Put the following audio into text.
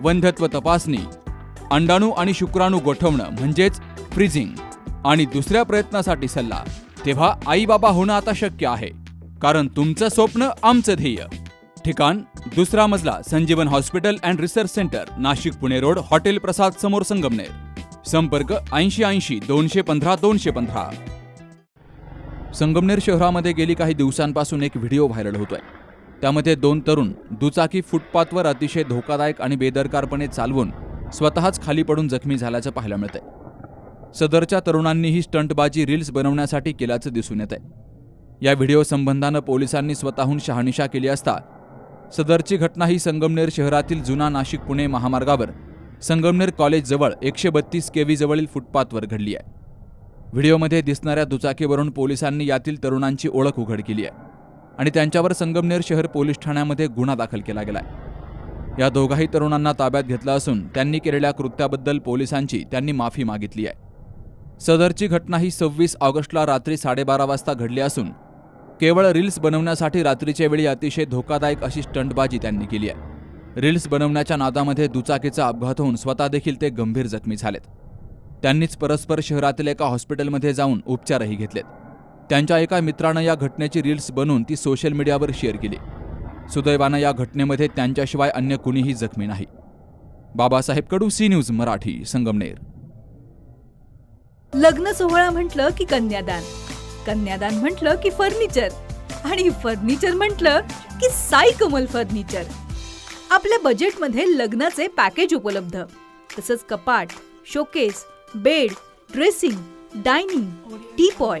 वंध्यत्व तपासणी अंडाणू आणि शुक्राणू गोठवणं म्हणजेच फ्रीजिंग आणि दुसऱ्या प्रयत्नासाठी सल्ला. तेव्हा आई बाबा होणं आता शक्य आहे कारण तुमचं स्वप्न आमचं ध्येय. ठिकाण दुसरा मजला Sanjeevan hospital and research centre Nashik Pune road hotel Prasad समोर संगमनेर. संपर्क ऐंशी ऐंशी दोनशे पंधरा दोनशे पंधरा. संगमनेर शहरामध्ये गेली काही दिवसांपासून एक व्हिडिओ व्हायरल होतोय. त्यामध्ये दोन तरुण दुचाकी फुटपाथवर अतिशय धोकादायक आणि बेदरकारपणे चालवून स्वतःच खाली पडून जखमी झाल्याचं पाहायला मिळतंय. सदरच्या तरुणांनी ही स्टंटबाजी रील्स बनवण्यासाठी केल्याचं दिसून येत आहे या व्हिडिओ संबंधानं पोलिसांनी स्वतःहून शहानिशा केली असता सदरची घटना ही संगमनेर शहरातील जुना नाशिक पुणे महामार्गावर संगमनेर कॉलेजजवळ एकशे बत्तीस केव्ही जवळील फुटपाथवर घडली आहे. व्हिडिओमध्ये दिसणाऱ्या दुचाकीवरून पोलिसांनी यातील तरुणांची ओळख उघड केली आहे. आणि त्यांच्यावर संगमनेर शहर पोलीस ठाण्यामध्ये गुन्हा दाखल केला गेलाय. या दोघाही तरुणांना ताब्यात घेतलं असून त्यांनी केलेल्या कृत्याबद्दल पोलिसांची त्यांनी माफी मागितली आहे. सदरची घटना ही सव्वीस ऑगस्टला रात्री साडेबारा वाजता घडली असून केवळ रील्स बनवण्यासाठी रात्रीच्या वेळी अतिशय धोकादायक अशी स्टंटबाजी त्यांनी केली आहे. रील्स बनवण्याच्या नादामध्ये दुचाकीचा अपघात होऊन स्वतः देखील ते गंभीर जखमी झालेत. त्यांनीच परस्पर शहरातील एका हॉस्पिटलमध्ये जाऊन उपचारही घेतलेत. त्यांच्या एका मित्रानं या घटनेची रील्स बनवून ती सोशल मीडियावर शेअर केली. सुदैवानं या घटनेमध्ये त्यांच्याशिवाय अन्य कुणीही जखमी नाही. Babasaheb Kadu C news Marathi Sangamner. लग्न सोहळा म्हटलं की कन्यादान. कन्यादान म्हटलं की फर्निचर आणि फर्निचर म्हटलं की साई कमल फर्निचर आपल्या बजेटमध्ये लग्नाचे पॅकेज उपलब्ध. तसंच कपाट showcase bed dressing dining teapoy